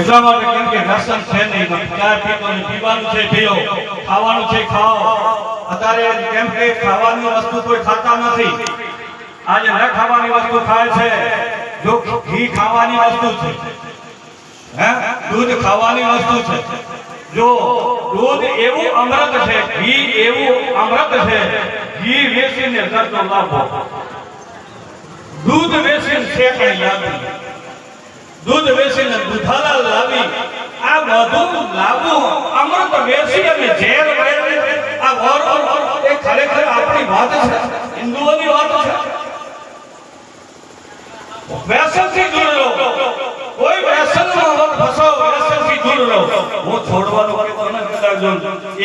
એટલા કેમ કે વ્યસન છે નહીં પીતો નહીં પીવાનું છે પીઓ. ખાવાનું છે ખાઓ. અત્યારે કેમ કે ખાવાની વસ્તુ કોઈ ખાતા નથી, આજે ન ખાવાની વસ્તુ ખાય છે, જો ઘી ખાવાની વસ્તુ છે, હે? દૂધ ખાવાની વસ્તુ છે. જો દૂધ એવું અમૃત છે, ઘી એવું અમૃત છે, ઘી વેચીને કરતો લાભો. દૂધ વેચીને શેકણી લાવી દૂધ વેચીને દૂધાલા લાવી, આ બધું લાવવું, અમૃત વેચી અને ઝેર મેળવી આ વર એ ખરેખર આપણી વાત છે, હિન્દુઓની વાત છે. વ્યસનથી દૂર રહો. કોઈ વ્યસનમાં મત ફસો વ્યસનથી દૂર રહો. હું છોડવાનું કે નથી કદાચ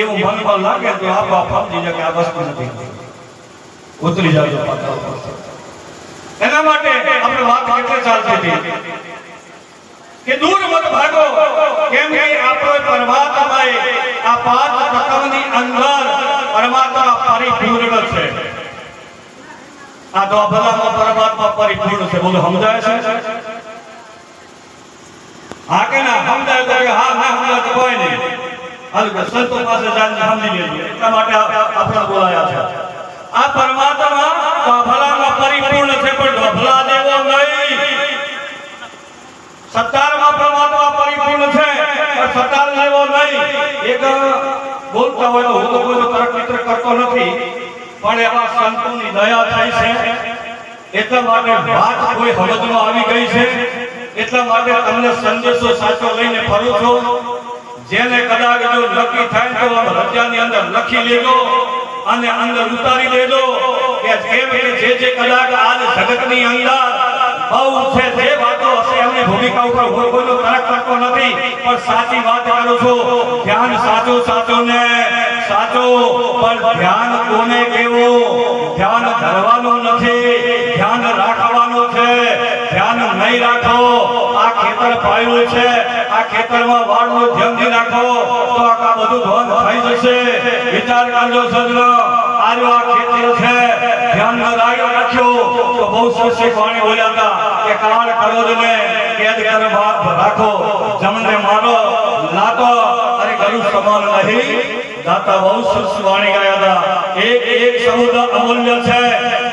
એવું મનમાં લાગે તો આપ બાપ સમજી જાય કે આ વસ્તુ નથી. ઉતરી પાછા એના માટે આપણે વાત કેટલે ચાલતી હતી? કે દૂર મત ભાગો કેમ કે આપણો પરમાત્માએ આ પાંચ તત્વની અંદર પરમાત્મા પરિપૂર્ણ છે આ તો ભલામાં પરમાત્મા પરિપૂર્ણ છે બોલો સમજાય છે હા કે ના સમજાય તો કે હા ના સમજાય તો કોઈ નહીં હાલ કે સંતો પાસે જાઈને સમજી લેજો એટલા માટે આ- આપણા બોલાયા છે આ પરમાત્મા ભલામાં પરિપૂર્ણ છે પણ ઢોભલા દેવો નહીં સત્તારમાં પરમાત્મા પરિપૂર્ણ છે, પણ સત્તાર લેવો નહીં. એક બોલતા હોય તો હું તો કોઈ તરફ મિત્ર કરતો નથી, પણ એવા સંતોની દયા થાય છે. એટલા માટે વાત કોઈ સમજમાં આવી ગઈ છે. એટલા માટે તમને સંદેશો સાચો લઈને ફરું છો. જેને કદાચ જો નક્કી થાય તો રજાની અંદર લખી લેજો અને અંદર ઉતારી દેજો કે કેમ કે જે જે કદાચ આજ જગતની અંદર બહુ છે, જે વાતો હશે એમની ભૂમિકા ઉપર હું કોઈનો તરક કરતો નથી. પણ સાચી વાત કરું છું, ધ્યાન સાચું સાચું ને સાચું. પણ ધ્યાન કોને કેવું? ધ્યાન ધરવાનું નથી, ધ્યાન રાખવાનું છે. ધ્યાન નહીં રાખો. આ ખેતર પાયું છે, આ ખેતરમાં વાળનું ધ્યાન નહીં રાખો. તો આ બધું ધોન થઈ જશે. વિચાર કરજો સજનો આજો આ ખેતર છે, ધ્યાન ન રાખ- રાખ્યો તો બહુ સરસ પાણી બોલ્યા હતા. કે કાળ કરોડને કેદ કર રાખો જમને મારો લાતો અરે ગરુ સમાન નહીં. દાતા બહુ સરસ વાણી ગાયા એક એક શબ્દ અમૂલ્ય છે,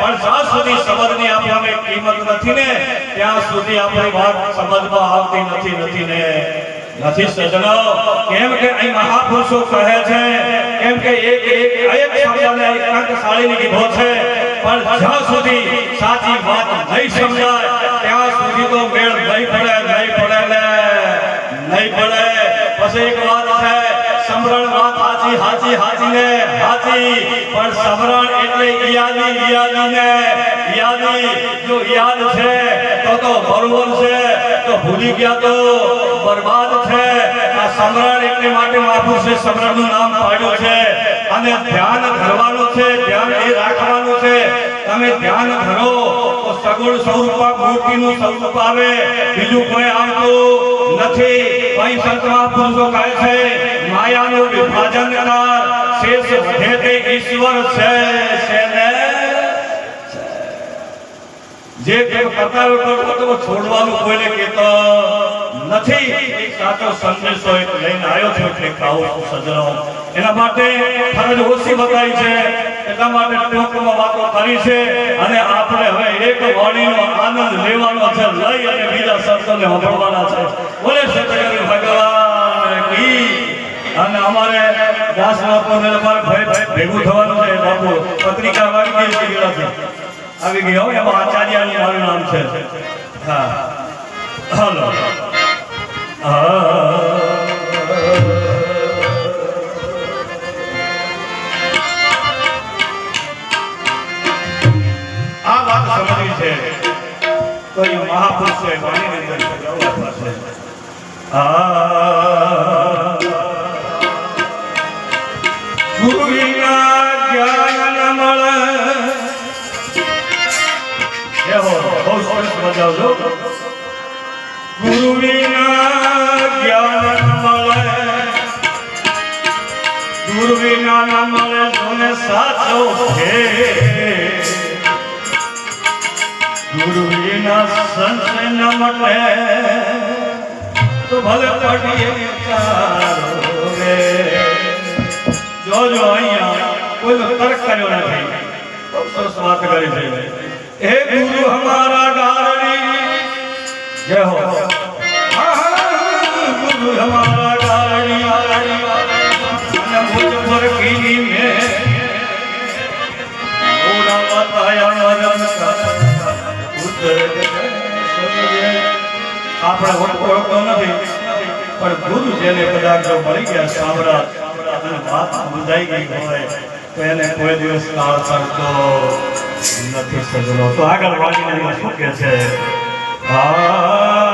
પણ જ્યાં સુધી શબ્દની આપણે કિંમત નથી ને, ત્યાં સુધી આપણી વાત સમજમાં આવતી નથી નથી ને. નથી સજનો કેમ કે અહીં મહાપુરુષો કહે છે, કેમ કે એક એક એક શબ્દને કંકશાળીની કીધો છે, પણ જ્યાં સુધી સાચી વાત નહીં સમજાય તો મેળ નહીં પડે નહીં પડે ને નહીં પડે. પછી એક વાત છે, સમરણ વાત હાચી હાચી હાચી ને, હાચી. પણ સમરણ એટલે યાદી યાદી ને, યાદી. જો યાદ છે, તો તો બરોબર છે, તો ભૂલી ગયા તો બરબાદ છે. આ સમરણ એટલે માટે મહાપુરુષે સમરણનું નામ પાડ્યું છે. અને ધ્યાન ધરવાનું છે, ધ્યાન એ રાખવાનું છે. તમે ધ્યાન ધરો તો સગુણ સ્વરૂપા મૂર્તિનું સ્વરૂપ આવે. બીજું કોઈ આવતું નથી. અહીં સંત મહાપુરુષો કહે છે, માયાનું વિભાજન કર. શેષ વધે તે ઈશ્વર છે જે કરતા કરતો છોડવાનું કોઈને કહેતો નથી. સાચો સંદેશો લઈને આવ્યો છું એટલે કહું સજનો એના માટે ફરજ ઓછી બતાવી છે. એટલા માટે ટૂંકમાં વાતો કરી છે અને આપણે હવે એક વાણીનો આનંદ લેવાનો છે. લઈ અને બીજા સંતોને સાંભળવાના છે. બોલે સતગુરુ ભગવાન કી. અને અમારે દાસ બાપુને અમારે ભાઈ ભેગું થવાનું છે. બાપુ, પત્રિકા વાગી ગઈ છે આવી ગઈ હવે એમાં આચાર્યનું મારું નામ છે. હા. હલો. આ છે. તો એ અંદર જવાબ છે આ. ગુરુ વિના જ્ઞાન મળે એવો બહુ સરસ બજાવજો ગુરુ વિના જ્ઞાન મળે સાચો છે. ગુરુ વિના સંત ન મળે તો ભલે પડીએ ચારો રે. જોજો અહીંયા કોઈનો તર્ક કર્યો નથી બહુ સરસ વાત કરી છે. હે ગુરુ હમારા ગારણી જય હા, ગુરુ હમારા આપણે ઓળખતો નથી. પણ ગુરુ જેને જો મળી ગયા સાંભળા અને વાત સમજાઈ ગઈ હોય, તો એને કોઈ દિવસ કાળ કરતો નથી સજલો તો આગળ એમાં શું કે છે? આ